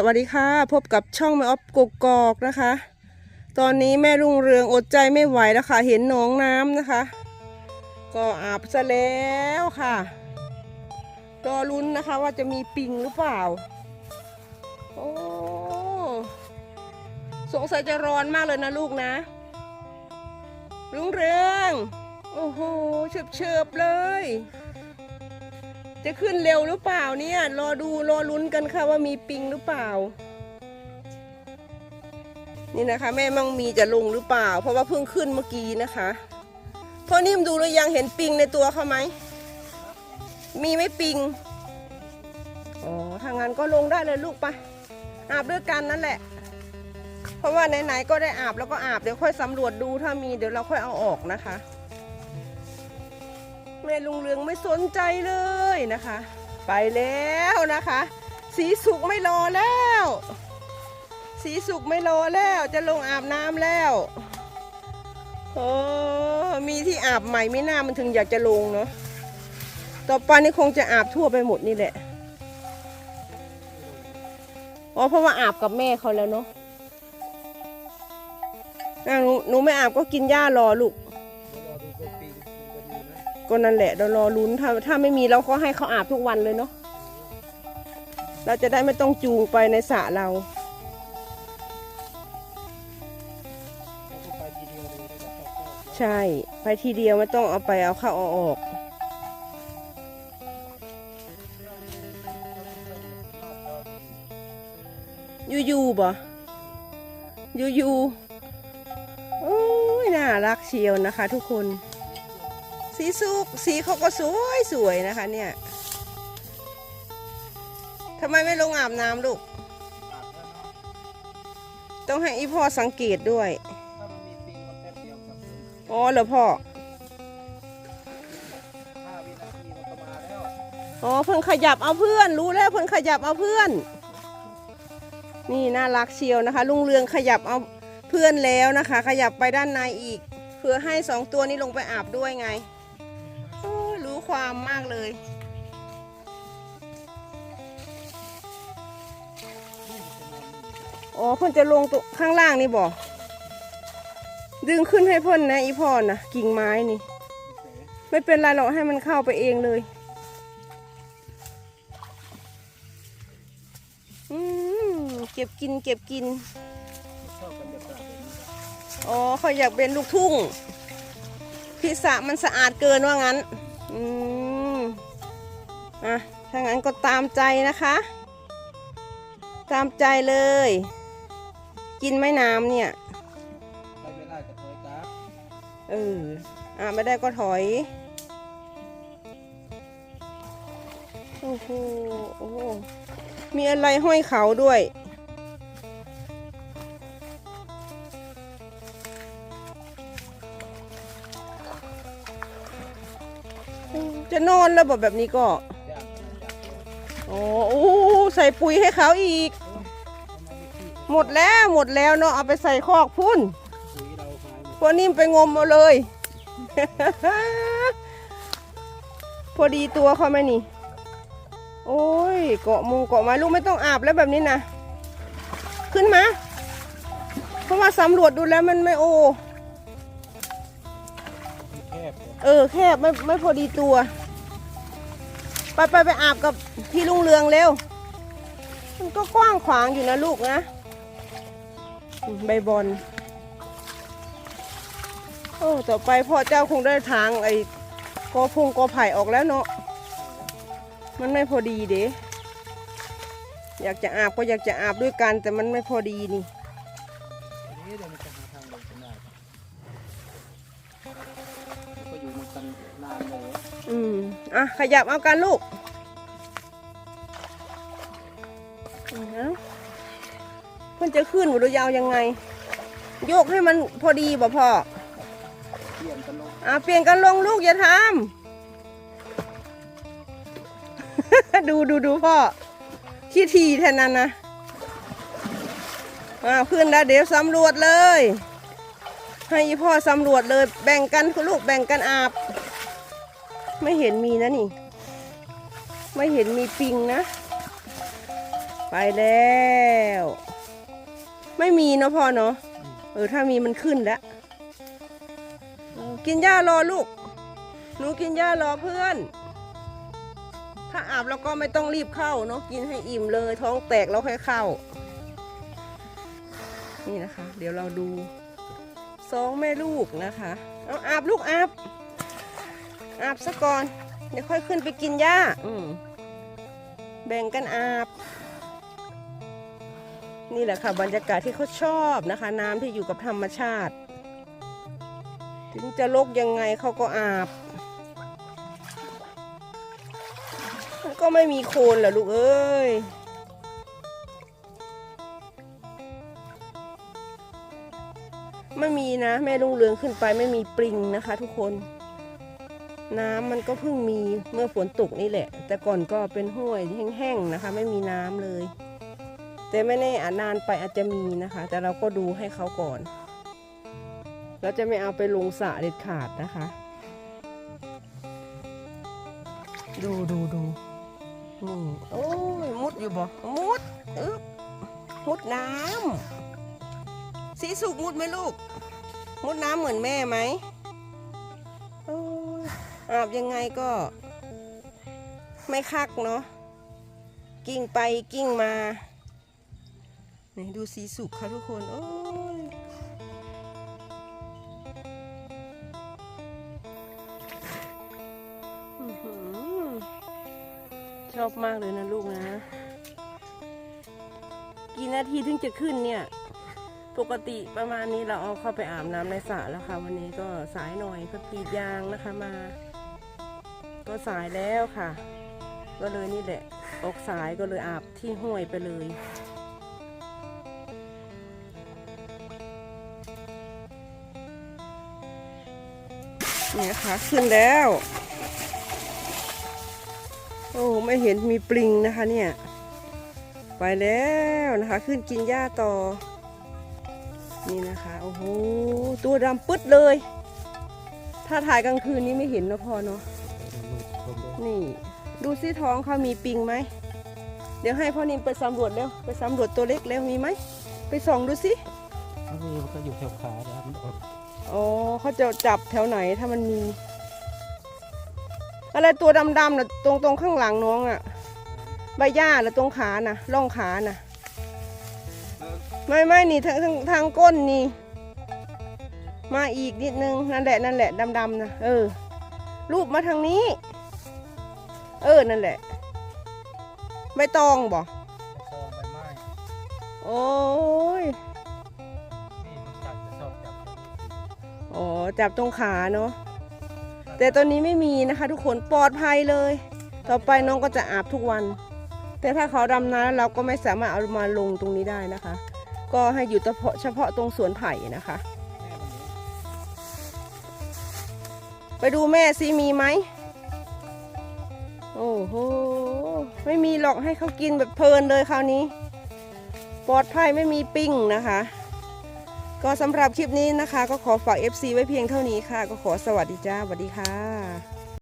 สวัสดีค่ะ พบกับช่องแม่ออฟกกอกนะคะ ตอนนี้แม่รุ่งเรืองอดใจไม่ไหวแล้วค่ะ เห็นหนองน้ำนะคะ ก็อาบซะแล้วค่ะ รอลุ้นนะคะว่าจะมีปิงหรือเปล่า โอ้สงสัยจะร้อนมากเลยนะลูกนะ รุ่งเรือง โอ้โหเฉบเฉบๆเลย จะขึ้นเร็วหรือเปล่าเนี่ย รอดูรอลุ้นกันค่ะว่ามีปิงหรือเปล่า นี่นะคะ แม่มั่งมีจะลงหรือเปล่า เพราะว่าเพิ่งขึ้นเมื่อกี้นะคะพ่อนิ่มดูหรือยังเห็นปิงในตัวเขาไหมมีไหมปิงอ๋อทางนั้นก็ลงได้เลยลูกไปะอาบด้วยกันนั่นแหละ เพราะว่าไหนๆก็ได้อาบแล้วก็อาบเดี๋ยวค่อยสำรวจดูถ้ามีเดี๋ยวเราค่อยเอาออกนะคะ แม่ลุงเรืองไม่สนใจเลยนะคะ ไปแล้วนะคะ สีสุกไม่รอแล้ว สีสุกไม่รอแล้วจะลงอาบน้ำแล้วโอ้มีที่อาบใหม่ไม่น่ามันถึงอยากจะลงเนาะต่อไปนี่คงจะอาบทั่วไปหมดนี่แหละอ๋อเพราะว่าอาบกับแม่เขาแล้วเนาะอะหนูหนูไม่อาบก็กินหญ้ารอลูก ก็นั่นแหละเรารอลุ้นถ้าถ้าไม่มีเราก็ให้เขาอาบทุกวันเลยเนาะเราจะได้ไม่ต้องจูงไปในสระเราใช่ ไปทีเดียวไม่ต้องเอาไปเอาเข้าเอาออกยูยูบ่ยูยูโอ้ยน่ารักเชียวนะคะทุกคน สีสุกสีเขาก็สวยสวยนะคะเนี่ยทำไมไม่ลงอาบน้ำลูก ต้องให้อีพ่อสังเกตด้วยอ๋อเหรอพ่ออ๋อเพิ่งขยับเอาเพื่อน รู้แล้วเพิ่งขยับเอาเพื่อน นี่น่ารักเชียวนะคะ ลุงเรืองขยับเอาเพื่อนแล้วนะคะ ขยับไปด้านในอีกเพื่อให้สองตัวนี้ลงไปอาบด้วยไง ความมากเลยอ๋อเพิ่นจะลงตัวข้างล่างนี่บ่ดึงขึ้นให้เพิ่นนะอีพ่อนะกิ่งไม้นี่ ไม่เป็นไรหรอกให้มันเข้าไปเองเลยอืมเก็บกินเก็บกินอ๋อเขาอยากเป็นลูกทุ่งพิสระมันสะอาดเกินว่างั้น อืมอะถ้างั้นก็ตามใจนะคะ ตามใจเลย กินไหม่น้ำเนี่ยไปไม่ได้ก็ถอยกราฟเอออะไม่ได้ก็ถอยโอ้โหโอ้โหมีอะไรห้อยเขาด้วย จะนอนแล้วแบบแบบนี้ก็อยากอยากโอ้โอ้ใส่ปุ๋ยให้เขาอีกทำไมไม่ขี้หมดแล้วหมดแล้วเนาะเอาไปใส่คอกพุ่นปุ๋ยเราหายหมดพอนิ่มไปงมเอาเลย พอดีตัวเขาไหมนี่ โอ้ยเกาะมุงเกาะไม้ลูกไม่ต้องอาบแล้วแบบนี้นะ ขึ้นมา เพราะว่าสำรวจดูแล้วมันไม่โอมันแคบเลยเออแคบไม่ไม่พอดีตัว ไปไปไปอาบกับพี่ลุงเรืองเร็ว มันก็กว้างขวางอยู่นะลูกนะ ใบบอลโอ้ต่อไปพ่อเจ้าคงได้ทางไอ้กอพงกอไผ่ออกแล้วเนาะ มันไม่พอดีเด้อยากจะอาบก็อยากจะอาบด้วยกัน แต่มันไม่พอดีนี่ อืมอะขยับเอากันลูกเอาเพื่อนจะขึ้นหรือยาวยังไง โยกให้มันพอดีบ่พ่อเปลี่ยนกันลงอะเปลี่ยนกันลงลูกอย่าทำดูดูดูพ่อขี้ทีแทนนั้นนะอ่าขึ้นแล้วเดี๋ยวสำรวจเลย ให้อีพ่อสำรวจเลยแบ่งกันคุณลูกแบ่งกันอาบ ไม่เห็นมีนะนี่ ไม่เห็นมีปิงนะ ไปแล้ว ไม่มีเนาะพ่อเนาะเออถ้ามีมันขึ้นแล้วกินหญ้ารอลูก หนูกินหญ้ารอเพื่อน ถ้าอาบแล้วก็ไม่ต้องรีบเข้าเนาะกินให้อิ่มเลย ท้องแตกแล้วค่อยเข้า นี่นะคะ เดี๋ยวเราดูสองแม่ลูกนะคะ เอาอาบลูกอาบ อาบซะก่อน เดี๋ยวค่อยขึ้นไปกินหญ้าอืมแบ่งกันอาบ นี่แหละค่ะ บรรยากาศที่เขาชอบนะคะ น้ำที่อยู่กับธรรมชาติ ถึงจะลกยังไงเขาก็อาบ มันก็ไม่มีโคลนเหรอลูกเอ้ยไม่มีนะ แม่ลุงเรืองขึ้นไปไม่มีปริงนะคะทุกคน น้ำมันก็เพิ่งมีเมื่อฝนตกนี่แหละ แต่ก่อนก็เป็นห้วยแห้งๆนะคะ ไม่มีน้ำเลย แต่ไม่แน่อานานไปอาจจะมีนะคะ แต่เราก็ดูให้เขาก่อน เราจะไม่เอาไปลงสระเด็ดขาดนะคะ ดูดูดูนี่โอ้ยมุดอยู่บ่มุดอึ๊บมุดน้ำสีสุกมุดไหมลูก มุดน้ำเหมือนแม่ไหม อาบยังไงก็ไม่คักเนาะกิ้งไปกิ้งมานี่ดูสีสุกค่ะทุกคน โอ้ยชอบมากเลยนะลูกนะ กี่นาทีถึงจะขึ้นเนี่ย ปกติประมาณนี้เราเอาเข้าไปอาบน้ำในสระแล้วค่ะ วันนี้ก็สายหน่อยก็กรีดยางนะคะมา ก็สายแล้วค่ะ ก็เลยนี่แหละออกสายก็เลยอาบที่ห้วยไปเลยเนี่ยค่ะขึ้นแล้ว โอ้ไม่เห็นมีปลิงนะคะเนี่ย ไปแล้วนะคะ ขึ้นกินหญ้าต่อ นี่นะคะ โอ้โห ตัวดำปึ๊ดเลย ถ้าถ่ายกลางคืนนี้ไม่เห็นนะพอเนาะ นี่ ดูซิท้องเขามีปิงไหม เดี๋ยวให้พ่อนิมไปสำรวจเร็ว ไปสำรวจตัวเล็กแล้วมีไหม ไปส่องดูสิถ้ามีมันก็อยู่แถวขานะครับมันอดอ๋อเขาจะจับแถวไหนถ้ามันมี อะไรตัวดำๆน่ะตรงตรงข้างหลังน้องอะใบหญ้าหรือตรงขาน่ะร่องขาน่ะ ไม่ไม่นี่ทางทางทางก้นนี่ มาอีกนิดนึงนั่นแหละนั่นแหละดำๆนะเออรูปมาทางนี้ เออ นั่นแหละใบตองบ่ซองใบไม้โอ้ย นี่มันจับจะชอบจับอ๋อ จับตรงขาเนาะ แต่ตอนนี้ไม่มีนะคะ ทุกคนปลอดภัยเลย ต่อไปน้องก็จะอาบทุกวัน แต่ถ้าเขาดำน้ำเราก็ไม่สามารถเอามาลงตรงนี้ได้นะคะ ก็ให้อยู่เฉพาะเฉพาะตรงสวนไผ่นะคะ แม่มันนี้ ไปดูแม่ซิมีไหม โอ้โห ไม่มีหรอกให้เขากินแบบเพลินเลยคราวนี้ ปลอดภัยไม่มีปิ้งนะคะ ก็สำหรับคลิปนี้นะคะ ก็ขอฝาก FC ไว้เพียงเท่านี้ค่ะ ก็ขอสวัสดีจ้าสวัสดีค่ะ